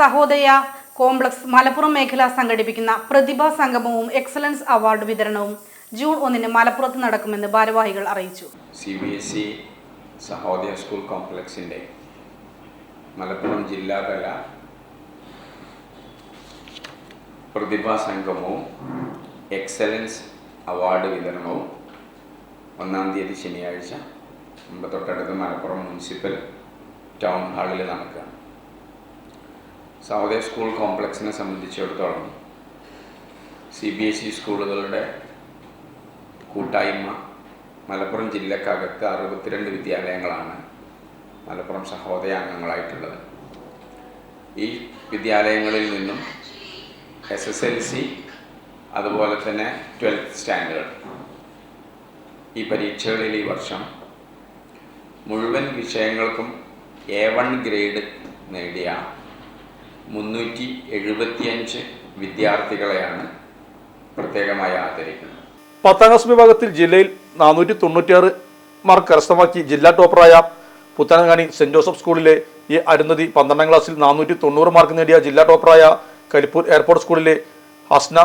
Sahodaya complex Malappuram മേഖല സംഘടിപ്പിക്കുന്ന പ്രതിഭാ സംഗമവും എക്സലൻസ് അവാർഡ് വിതരണവും ജൂൺ ഒന്നിന് മലപ്പുറത്ത് നടക്കുമെന്ന് ഭാരവാഹികൾ അറിയിച്ചു. C B S E Sahodaya school കോംപ്ലക്സിന്റെ Malappuram ജില്ലാതല പ്രതിഭാ സംഗമവും എക്സലൻസ് അവാർഡ് വിതരണവും ഒന്നാം തീയതി ശനിയാഴ്ച മുമ്പ് തൊട്ടടുത്ത് മലപ്പുറം മുനിസിപ്പൽ ടൗൺ ഹാളിൽ നടക്കുക സഹോദയ സ്കൂൾ കോംപ്ലക്സിനെ സംബന്ധിച്ചിടത്തോളം സി ബി എസ് ഇ സ്കൂളുകളുടെ കൂട്ടായ്മ മലപ്പുറം ജില്ലക്കകത്ത് അറുപത്തിരണ്ട് വിദ്യാലയങ്ങളാണ് മലപ്പുറം സഹോദയ അംഗങ്ങളായിട്ടുള്ളത് ഈ വിദ്യാലയങ്ങളിൽ നിന്നും എസ് എസ് എൽ സി അതുപോലെ തന്നെ ട്വൽത്ത് സ്റ്റാൻഡേർഡ്. ഈ പരീക്ഷകളിൽ ഈ വർഷം മുഴുവൻ വിഷയങ്ങൾക്കും എ വൺ ഗ്രേഡ് നേടിയ മുന്നൂറ്റി എഴുപത്തിയഞ്ച് വിദ്യാർത്ഥികളെയാണ് പ്രത്യേകമായി ആദരിക്കുന്നത്. പത്താം ക്ലാസ് വിഭാഗത്തിൽ ജില്ലയിൽ നാനൂറ്റി തൊണ്ണൂറ്റിയാറ് മാർക്ക് കരസ്ഥമാക്കി ജില്ലാ ടോപ്പറായ പുത്തനങ്ങാനി സെന്റ് ജോസഫ് സ്കൂളിലെ ഈ അരുന്നതി പന്ത്രണ്ടാം ക്ലാസ്സിൽ നാനൂറ്റി തൊണ്ണൂറ് മാർക്ക് നേടിയ ജില്ലാ ടോപ്പറായ കരിപ്പൂർ എയർപോർട്ട് സ്കൂളിലെ ഹസ്ന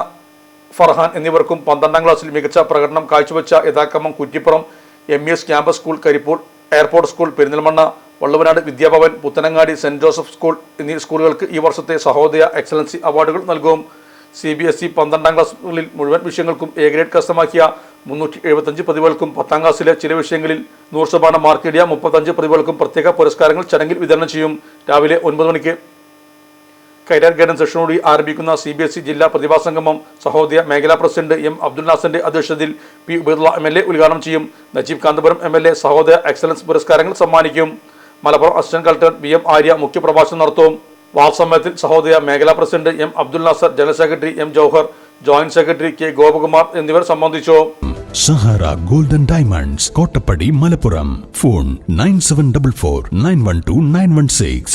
ഫർഹാൻ എന്നിവർക്കും പന്ത്രണ്ടാം ക്ലാസ്സിൽ മികച്ച പ്രകടനം കാഴ്ചവെച്ച യഥാക്രമം Kuttippuram M campus school Karipur airport school Perinthalmanna Valluvanad Vidyabhavan Puthanangadi Saint Joseph school എന്നീ സ്കൂളുകൾക്ക് ഈ വർഷത്തെ സഹോദയ എക്സലൻസി അവാർഡുകൾ നൽകും. സി ബി എസ് ഇ പന്ത്രണ്ടാം ക്ലാസ്സുകളിൽ മുഴുവൻ വിഷയങ്ങൾക്കും എ ഗ്രേഡ് കരസ്ഥമാക്കിയ മുന്നൂറ്റി എഴുപത്തഞ്ച് പ്രതിഭകൾക്കും പത്താം ക്ലാസ്സിലെ ചില വിഷയങ്ങളിൽ നൂറ് ശതമാനം മാർക്ക് നേടിയ മുപ്പത്തഞ്ച് പ്രതിഭകൾക്കും പ്രത്യേക പുരസ്കാരങ്ങൾ ചടങ്ങിൽ വിതരണം ചെയ്യും. രാവിലെ ഒൻപത് മണിക്ക് കരിയർ ഗൈഡൻസ് സെഷനോടി ആരംഭിക്കുന്ന സി ബി എസ് ഇ ജില്ലാ പ്രതിഭാ സംഗമം സഹോദയ മേഖലാ പ്രസിഡന്റ് എം അബ്ദുൽ നാസറിന്റെ അധ്യക്ഷതയിൽ P Ubaidulla M L A ഉദ്ഘാടനം ചെയ്യും. Najeeb Kanthapuram M L A Sahodaya excellence പുരസ്കാരങ്ങൾ സമ്മാനിക്കും. Malappuram assistant collector V M Arya മുഖ്യപ്രഭാഷണം നടത്തും. വാസമയത്തിൽ സഹോദയ മേഖലാ president M Abdul Nasar general secretary M Jouhar joint secretary K Gopakumar എന്നിവർ സംബന്ധിച്ചു. Sahara golden diamonds Kottappadi Malappuram. Phone nine seven double four nine one two nine one six.